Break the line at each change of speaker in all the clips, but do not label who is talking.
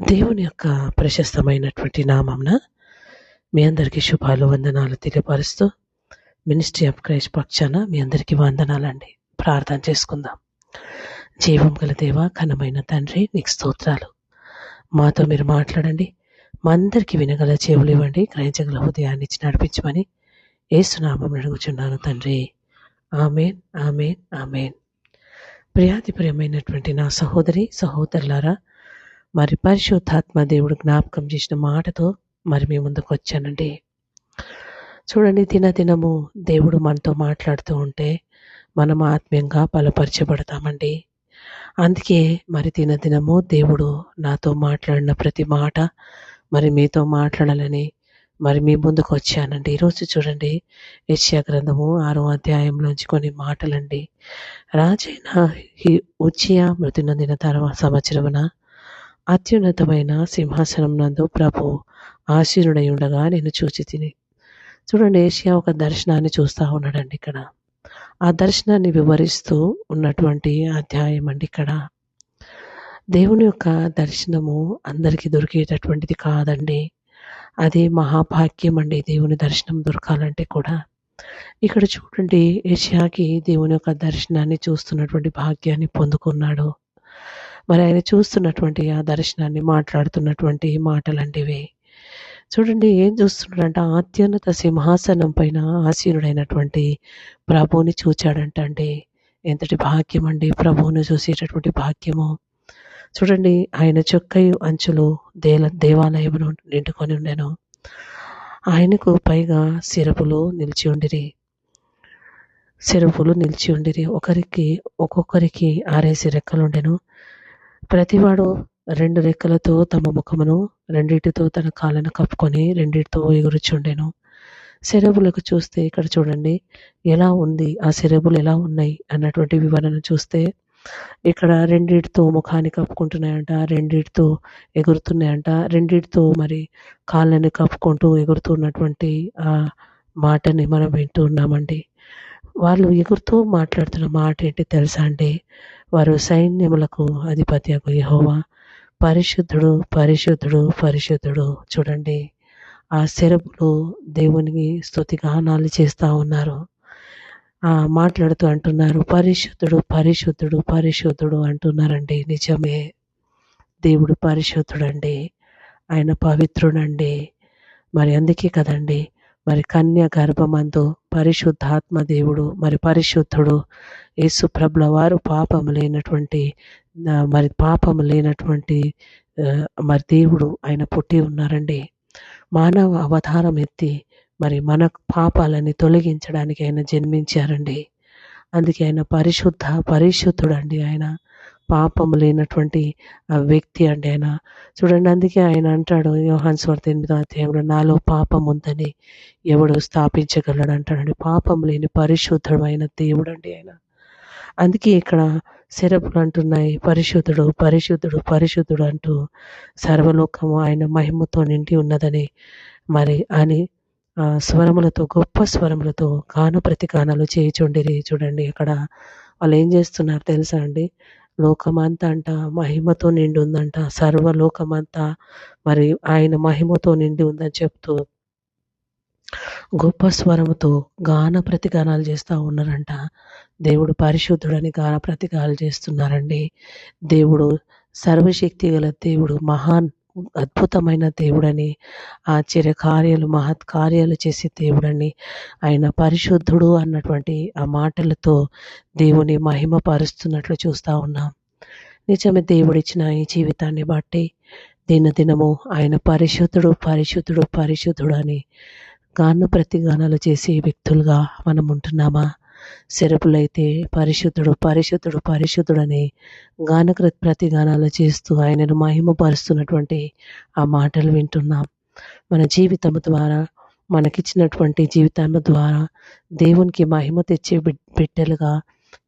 దేవుని యొక్క ప్రశస్తమైనటువంటి నామంన మీ అందరికీ శుభాలు వందనాలు తెలియపరుస్తూ మినిస్ట్రీ ఆఫ్ క్రైస్ట్ పక్షాన మీ అందరికీ వందనాలండి. ప్రార్థన చేసుకుందాం. జీవం గల దేవ ఘనమైన తండ్రి నీకు స్తోత్రాలు. మాతో మీరు మాట్లాడండి. మా అందరికీ వినగల చెవులు ఇవ్వండి. గ్రహించగల హృదయాన్ని ఇచ్చి నడిపించమని ఏసునామం అడుగుచున్నాను తండ్రి. Amen amen amen. ప్రియాతి ప్రియమైనటువంటి నా సహోదరి సహోదరులారా మరి పరిశుద్ధాత్మ దేవుడు జ్ఞాపకం చేసిన మాటతో మరి మీ ముందుకు వచ్చానండి. చూడండి దినదినము దేవుడు మనతో మాట్లాడుతూ ఉంటే మనం ఆత్మీయంగా బలపరచబడతామండి. అందుకే మరి దినదినము దేవుడు నాతో మాట్లాడిన ప్రతి మాట మరి మీతో మాట్లాడాలని మరి మీ ముందుకు వచ్చానండి. ఈరోజు చూడండి యశ్యా గ్రంథము ఆరో అధ్యాయంలోంచి కొన్ని మాటలండి. రాజైన హి- ఉచియా మృతి నొందిన తర్వాత సంవత్సరమున అత్యున్నతమైన సింహాసనం నందు ప్రభు ఆశీనుడై ఉండగా నేను చూచి తిని చూడండి ఏషియా ఒక దర్శనాన్ని చూస్తూ ఉన్నాడండి ఇక్కడ. ఆ దర్శనాన్ని వివరిస్తూ ఉన్నటువంటి అధ్యాయం అండి ఇక్కడ. దేవుని యొక్క దర్శనము అందరికీ దొరికేటటువంటిది కాదండి. అది మహాభాగ్యం అండి దేవుని దర్శనం దొరకాలంటే కూడా. ఇక్కడ చూడండి ఏషియాకి దేవుని యొక్క దర్శనాన్ని చూస్తున్నటువంటి భాగ్యాన్ని పొందుకున్నాడు. మరి ఆయన చూస్తున్నటువంటి ఆ దర్శనాన్ని మాట్లాడుతున్నటువంటి మాటలంటివి. చూడండి ఏం చూస్తున్నాడంట అత్యున్నత సింహాసనం పైన ఆసీనుడైనటువంటి ప్రభువుని చూచాడంట అండి ఎంతటి భాగ్యం అండి ప్రభువుని చూసేటటువంటి భాగ్యము. చూడండి ఆయన చొక్కయు అంచులు దేల దేవాలయమును నిండుకొని ఉండెను. ఆయనకు పైగా సిరపులు నిలిచి ఉండిరి. సిరపులు నిలిచి ఉండిరి. ఒకరికి ఒక్కొక్కరికి ఆరేసి రెక్కలుండెను. ప్రతివాడు రెండు రెక్కలతో తమ ముఖమును రెండిటితో తన కాళ్ళను కప్పుకొని రెండిటితో ఎగురుచుండెను. సెరబులకు చూస్తే ఇక్కడ చూడండి ఎలా ఉంది ఆ సెరబులు ఎలా ఉన్నాయి అన్నటువంటి వివరణ చూస్తే ఇక్కడ రెండిటితో ముఖాన్ని కప్పుకుంటున్నాయంట రెండిటితో ఎగురుతున్నాయంట రెండిటితో మరి కాళ్ళని కప్పుకుంటూ ఎగురుతున్నటువంటి ఆ మాటని మనం వింటూ ఉన్నామండి వాళ్ళు ఎగురుతూ మాట్లాడుతున్న మాట ఏంటి తెలుసా అండి? వారు సైన్యములకు అధిపతి యహోవా. పరిశుద్ధుడు పరిశుద్ధుడు పరిశుద్ధుడు. చూడండి ఆ శరపులు దేవునికి స్తుతిగానాలు చేస్తూ ఉన్నారు. ఆ మాట్లాడుతూ అంటున్నారు పరిశుద్ధుడు పరిశుద్ధుడు పరిశుద్ధుడు అంటున్నారండి. నిజమే. దేవుడు పరిశుద్ధుడండి. ఆయన పవిత్రుడండి. మరి అందుకే కదండి మరి కన్య గర్భమందు పరిశుద్ధాత్మ దేవుడు మరి పరిశుద్ధుడు యేసు ప్రభుల వారు పాపము లేనటువంటి మరి పాపము లేనటువంటి మరి దేవుడు ఆయన పుట్టి ఉన్నారండి. మానవ అవతారం ఎత్తి మరి మన పాపాలని తొలగించడానికి ఆయన జన్మించారండి. అందుకే ఆయన పరిశుద్ధ పరిశుద్ధుడండి ఆయన. పాపం లేనటువంటి ఆ వ్యక్తి అండి ఆయన. చూడండి అందుకే ఆయన అంటాడు యోహాన్ స్వార్థ ఎనిమిదో అధ్యాయంలో నాలో పాపం ఉందని ఎవడు స్థాపించగలడు? అంటాడండి. పాపం లేని పరిశుద్ధుడు అయిన దేవుడు అండి ఆయన. అందుకే ఇక్కడ శరపులు అంటున్నాయి పరిశుద్ధుడు పరిశుద్ధుడు పరిశుద్ధుడు అంటూ సర్వలోకము ఆయన మహిమతో నిండి ఉన్నదని మరి అని ఆ, స్వరములతో గొప్ప స్వరములతో గాన ప్రతిగానాలు చేయుచుండిరి. చూడండి ఇక్కడ వాళ్ళు ఏం చేస్తున్నారు తెలుసా అండి? లోకమంతా అంట మహిమతో నిండి ఉందంట సర్వలోకమంతా మరి ఆయన మహిమతో నిండి ఉందని చెప్తూ గొప్ప స్వరముతో గాన ప్రతిగానాలు చేస్తూ ఉన్నారంట. దేవుడు పరిశుద్ధుడని గాన ప్రతిగానాలు చేస్తున్నారండి. దేవుడు సర్వశక్తి గల దేవుడు మహాన్ అద్భుతమైన దేవుడని ఆశ్చర్య కార్యాలు మహత్ కార్యాలు చేసే దేవుడని ఆయన పరిశుద్ధుడు అన్నటువంటి ఆ మాటలతో దేవుని మహిమ పరుస్తున్నట్లు చూస్తూ ఉన్నాం. నిజమే దేవుడిచ్చిన ఈ జీవితాన్ని బట్టి దినదినము ఆయన పరిశుద్ధుడు పరిశుద్ధుడు పరిశుద్ధుడు అని గాను ప్రతిగానాలు చేసే వ్యక్తులుగా మనం ఉంటున్నామా శరపులైతే పరిశుద్ధుడు పరిశుద్ధుడు పరిశుద్ధుడని గాన ప్రతిగానాలు చేస్తూ ఆయనను మహిమపరుస్తున్నటువంటి ఆ మాటలు వింటున్నాం. మన జీవితం ద్వారా మనకిచ్చినటువంటి జీవితం ద్వారా దేవునికి మహిమ తెచ్చే బిడ్డలుగా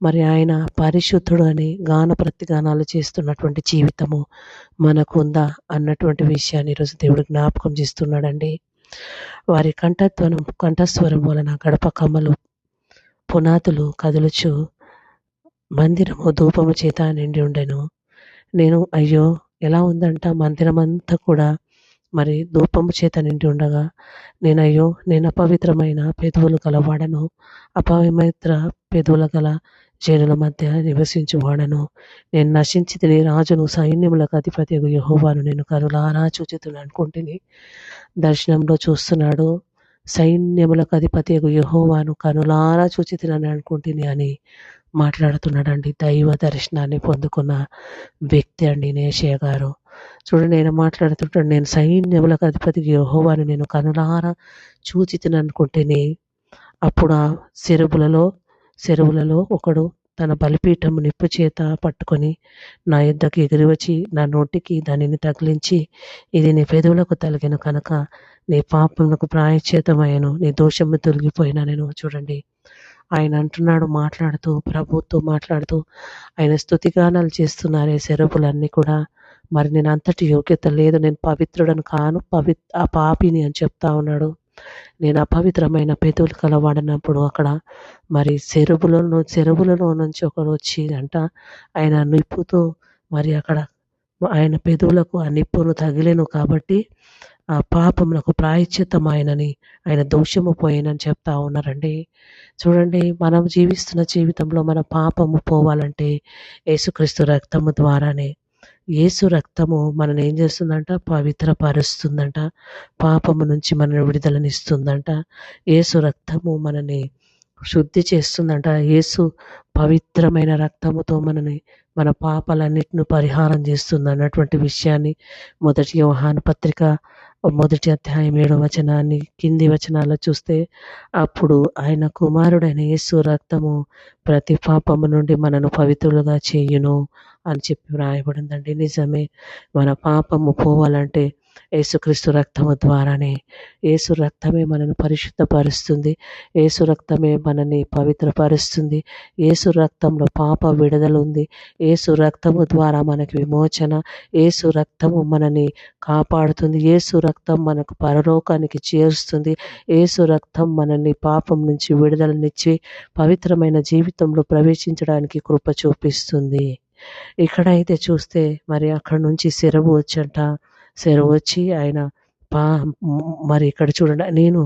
మరి ఆయన పరిశుద్ధుడు అని గాన ప్రతిగానాలు చేస్తున్నటువంటి జీవితము మనకు ఉందా అన్నటువంటి విషయాన్ని ఈరోజు దేవుడు జ్ఞాపకం చేస్తున్నాడండి. వారి కంఠధ్వనం కంఠస్వరం వలన గడప కమ్మలు పునాదులు కదులుచు మందిరము ధూపము చేత నిండి ఉండెను. నేను అయ్యో ఎలా ఉందంట మందిరమంతా కూడా మరి ధూపము చేత నిండి ఉండగా? నేను అయ్యో నేను అపవిత్రమైన పెదవులు గలవాడను అపవిత్ర పెదవుల గల జనుల మధ్య నివసించువాడను నేను నశించి తిని రాజును సైన్యములకు అధిపతి యహోవాను నేను కరులారా చూచితులు అనుకుంటుని దర్శనంలో చూస్తున్నాడు. సైన్యములకు అధిపతి యహోవాను కనులారా చూచితులని అనుకుంటుంది అని మాట్లాడుతున్నాడండి. దైవ దర్శనాన్ని పొందుకున్న వ్యక్తి అండి నేషయ్య గారు. చూడండి నేను మాట్లాడుతుంటాను నేను సైన్యములకు అధిపతికి యహోవాను నేను కనులారా చూచి అనుకుంటేనే అప్పుడు ఆ చెరువులలో చెరువులలో ఒకడు తన బలిపీఠం నిప్పు చేత పట్టుకొని నా యుద్ధకు ఎగిరి వచ్చి నా నోటికి దానిని తగిలించి ఇది నీ పెదవులకు తలిగిన కనుక నీ పాపములకు ప్రాయశ్చేతమయ్యను నీ దోషము తొలగిపోయినా నేను. చూడండి. ఆయన అంటున్నాడు మాట్లాడుతూ ప్రభుతో మాట్లాడుతూ ఆయన స్థుతిగానాలు చేస్తున్నారే శరపులన్నీ కూడా. మరి నేను అంతటి యోగ్యత లేదు నేను పవిత్రుడను కాను పవి ఆ పాపిని అని చెప్తా ఉన్నాడు. నేను అపవిత్రమైన పెదవులు కలవాడినప్పుడు అక్కడ మరి చెరువులలో చెరువులలో నుంచి ఒకరు వచ్చి అంట ఆయన నిప్పుతో మరి అక్కడ ఆయన పెదవులకు ఆ నిప్పును తగిలేను కాబట్టి ఆ పాపమునకు ప్రాయశ్చిత్తం ఆయనని ఆయన దోషము పోయినని చెప్తా ఉన్నారండి. చూడండి మనం జీవిస్తున్న జీవితంలో మన పాపము పోవాలంటే యేసుక్రీస్తు రక్తము ద్వారానే యేసు రక్తము మనని ఏం చేస్తుందంట? పవిత్రపరుస్తుందంట. పాపము నుంచి మనని విడుదలనిస్తుందంట. యేసు రక్తము మనని శుద్ధి చేస్తుందంట. యేసు పవిత్రమైన రక్తముతో మనని మన పాపాలన్నిటిని పరిహారం చేస్తుంది అన్నటువంటి విషయాన్ని మొదటి యోహాను పత్రిక మొదటి అధ్యాయం ఏడవ వచనాన్ని కింది వచనాల్లో చూస్తే అప్పుడు ఆయన కుమారుడైన యేసు రక్తము ప్రతి పాపము నుండి మనను పవిత్రులుగా చేయును అని చెప్పి వ్రాయబడిందండి. నిజమే మన పాపము పోవాలంటే యేసుక్రీస్తు రక్తము ద్వారానే. యేసు రక్తమే మనను పరిశుద్ధపరుస్తుంది. యేసు రక్తమే మనని పవిత్రపరుస్తుంది. యేసు రక్తంలో పాప విడుదల ఉంది యేసు రక్తము ద్వారా మనకి విమోచన. యేసు రక్తము మనని కాపాడుతుంది. యేసు రక్తం మనకు పరలోకానికి చేరుస్తుంది. యేసు రక్తం మనల్ని పాపం నుంచి విడుదలనిచ్చి పవిత్రమైన జీవితంలో ప్రవేశించడానికి కృప చూపిస్తుంది. ఇక్కడ అయితే చూస్తే మరి అక్కడ నుంచి సెరవు వచ్చంట. సెరవు వచ్చి ఆయన పా మరి ఇక్కడ చూడండి నేను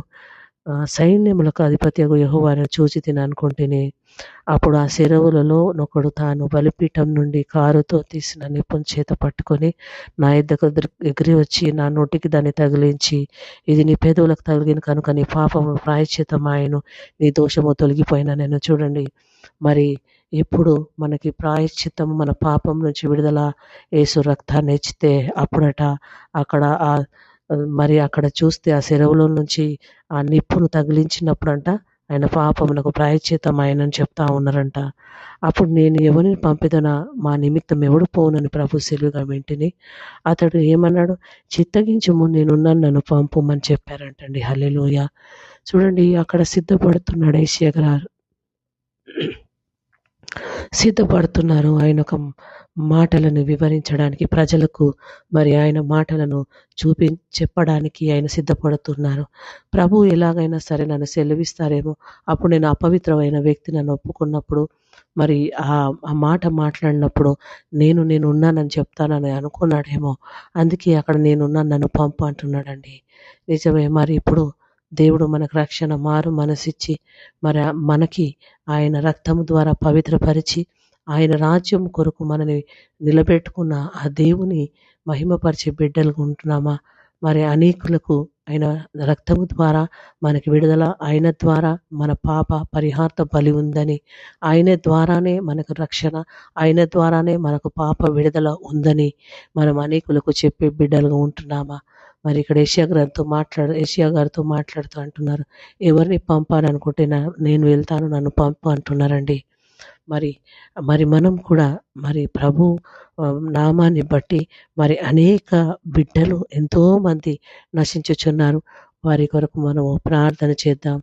సైన్యములకు అధిపతి యహోవాని చూచి తిని అనుకుంటేనే అప్పుడు ఆ సెరవులలో నొకడు తాను బలిపీఠం నుండి కారుతో తీసిన నిపుణ చేత పట్టుకొని నా ఇద్దరు ఎగిరి వచ్చి నా నోటికి దాన్ని తగిలించి ఇది నీ పేదవులకు తగిలిన కనుక నీ పాపము ప్రాయశ్చితమాయను నీ దోషము తొలగిపోయిన నేను చూడండి. మరి ఇప్పుడు మనకి ప్రాయశ్చిత్తం మన పాపం నుంచి విడుదల యేసు రక్తాన్ని ఇచ్చితే అప్పుడట అక్కడ ఆ మరి అక్కడ చూస్తే ఆ సెరవులో నుంచి ఆ నిప్పును తగిలించినప్పుడంట ఆయన పాపమునకు ప్రాయశ్చితం ఆయనని చెప్తా ఉన్నారంట. అప్పుడు నేను ఎవరిని పంపిదనా? మా నిమిత్తం ఎవడు పోనని ప్రభు సెలుగా వెంటనే. అతడు ఏమన్నాడు? చిత్తగించము నేనున్నాను నన్ను పంపమని చెప్పారంటండి. హల్లెలూయ. చూడండి అక్కడ సిద్ధపడుతున్నాడు ఏషియా గారు. సిద్ధపడుతున్నారు. ఆయన ఒక మాటలను వివరించడానికి ప్రజలకు మరి ఆయన మాటలను చూపి చెప్పడానికి ఆయన సిద్ధపడుతున్నారు. ప్రభు ఎలాగైనా సరే నన్ను సెలవిస్తారేమో. అప్పుడు నేను అపవిత్రమైన వ్యక్తి నన్ను ఒప్పుకున్నప్పుడు మరి ఆ ఆ మాట మాట్లాడినప్పుడు నేను నేను ఉన్నానని చెప్తానని అనుకున్నాడేమో. అందుకే అక్కడ నేనున్నాను నన్ను పంపు అంటున్నాడండి. నిజమే మరి ఇప్పుడు దేవుడు మనకు రక్షణ మారు మనసిచ్చి మరి మనకి ఆయన రక్తము ద్వారా పవిత్రపరిచి ఆయన రాజ్యం కొరకు మనని నిలబెట్టుకున్న ఆ దేవుని మహిమపరిచే బిడ్డలుగా ఉంటున్నామా? మరి అనేకులకు ఆయన రక్తము ద్వారా మనకి విడుదల ఆయన ద్వారా మన పాప పరిహార్త బలి ఉందని ఆయన ద్వారానే మనకు రక్షణ ఆయన ద్వారానే మనకు పాప విడుదల ఉందని మనం అనేకులకు చెప్పే బిడ్డలుగా ఉంటున్నామా? మరి ఇక్కడ ఏషియా గారితో మాట్లాడు ఏషియా గారితో మాట్లాడుతూ అంటున్నారు. ఎవరిని పంపాలనుకుంటే నేను వెళ్తాను నన్ను పంపు అంటున్నారండి. మరి మరి మనం కూడా మరి ప్రభు నామాన్ని బట్టి మరి అనేక బిడ్డలు ఎంతోమంది నశించుచున్నారు. వారి కొరకు మనము ప్రార్థన చేద్దాం.